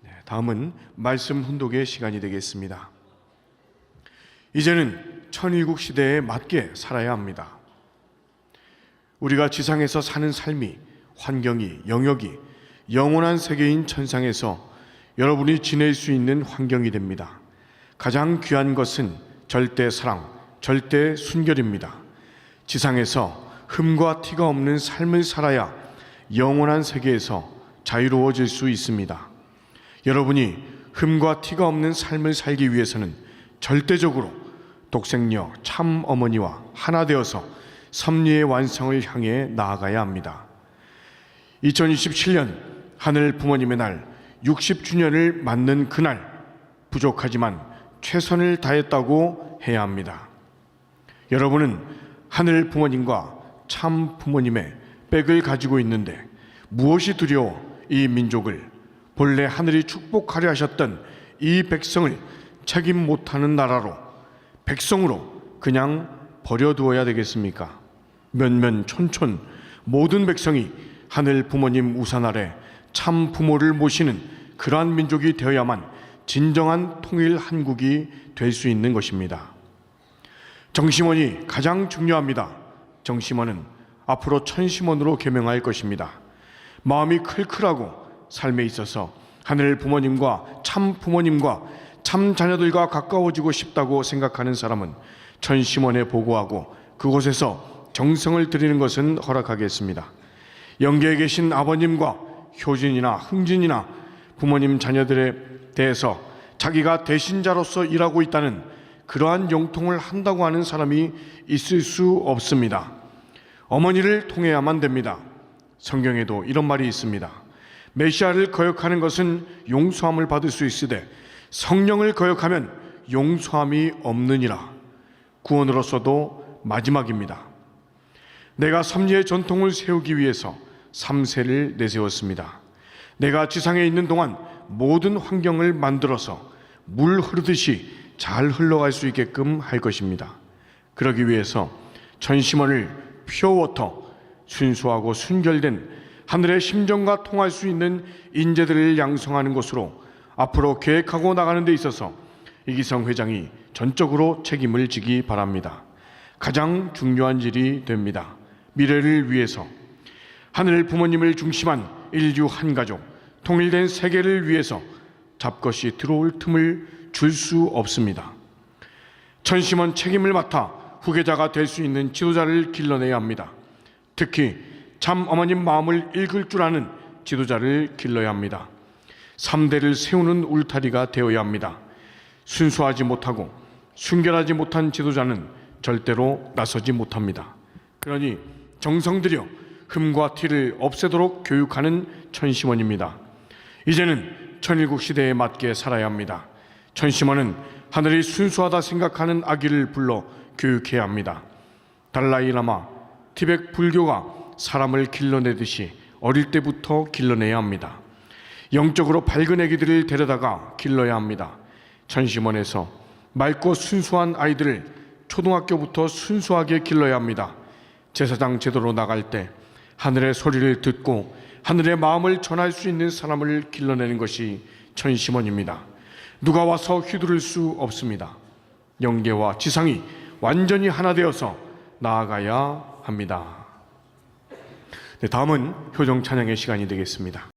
네, 다음은 말씀 훈독의 시간이 되겠습니다. 이제는 천일국 시대에 맞게 살아야 합니다. 우리가 지상에서 사는 삶이 환경이 영역이 영원한 세계인 천상에서 여러분이 지낼 수 있는 환경이 됩니다. 가장 귀한 것은 절대 사랑, 절대 순결입니다. 지상에서 흠과 티가 없는 삶을 살아야 영원한 세계에서 자유로워질 수 있습니다. 여러분이 흠과 티가 없는 삶을 살기 위해서는 절대적으로 독생녀 참 어머니와 하나 되어서 섭리의 완성을 향해 나아가야 합니다. 2027년 하늘 부모님의 날 60주년을 맞는 그날 부족하지만 최선을 다했다고 해야 합니다. 여러분은 하늘 부모님과 참 부모님의 백을 가지고 있는데 무엇이 두려워 이 민족을 본래 하늘이 축복하려 하셨던 이 백성을 책임 못하는 나라로 백성으로 그냥 버려두어야 되겠습니까? 면면 촌촌 모든 백성이 하늘 부모님 우산 아래 참 부모를 모시는 그러한 민족이 되어야만 진정한 통일 한국이 될 수 있는 것입니다. 정심원이 가장 중요합니다. 정심원은 앞으로 천심원으로 개명할 것입니다. 마음이 클클하고 삶에 있어서 하늘 부모님과 참 부모님과 참 자녀들과 가까워지고 싶다고 생각하는 사람은 천심원에 보고하고 그곳에서 정성을 드리는 것은 허락하겠습니다. 영계에 계신 아버님과 효진이나 흥진이나 부모님 자녀들에 대해서 자기가 대신자로서 일하고 있다는 그러한 용통을 한다고 하는 사람이 있을 수 없습니다. 어머니를 통해야만 됩니다. 성경에도 이런 말이 있습니다. 메시아를 거역하는 것은 용서함을 받을 수 있으되 성령을 거역하면 용서함이 없느니라. 구원으로서도 마지막입니다. 내가 섭리의 전통을 세우기 위해서 3세를 내세웠습니다. 내가 지상에 있는 동안 모든 환경을 만들어서 물 흐르듯이 잘 흘러갈 수 있게끔 할 것입니다. 그러기 위해서 전심원을 퓨어워터 순수하고 순결된 하늘의 심정과 통할 수 있는 인재들을 양성하는 것으로 앞으로 계획하고 나가는 데 있어서 이기성 회장이 전적으로 책임을 지기 바랍니다. 가장 중요한 일이 됩니다. 미래를 위해서 하늘 부모님을 중심한 인류 한 가족, 통일된 세계를 위해서 잡것이 들어올 틈을 줄 수 없습니다. 천심원 책임을 맡아 후계자가 될 수 있는 지도자를 길러내야 합니다. 특히 참 어머님 마음을 읽을 줄 아는 지도자를 길러야 합니다. 3대를 세우는 울타리가 되어야 합니다. 순수하지 못하고 순결하지 못한 지도자는 절대로 나서지 못합니다. 그러니 정성 들여 흠과 티를 없애도록 교육하는 천심원입니다. 이제는 천일국 시대에 맞게 살아야 합니다. 천심원은 하늘이 순수하다 생각하는 아기를 불러 교육해야 합니다. 달라이 라마, 티벳 불교가 사람을 길러내듯이 어릴 때부터 길러내야 합니다. 영적으로 밝은 아기들을 데려다가 길러야 합니다. 천심원에서 맑고 순수한 아이들을 초등학교부터 순수하게 길러야 합니다. 제사장 제도로 나갈 때 하늘의 소리를 듣고 하늘의 마음을 전할 수 있는 사람을 길러내는 것이 천심원입니다. 누가 와서 휘두를 수 없습니다. 영계와 지상이 완전히 하나 되어서 나아가야 합니다. 네, 다음은 효정 찬양의 시간이 되겠습니다.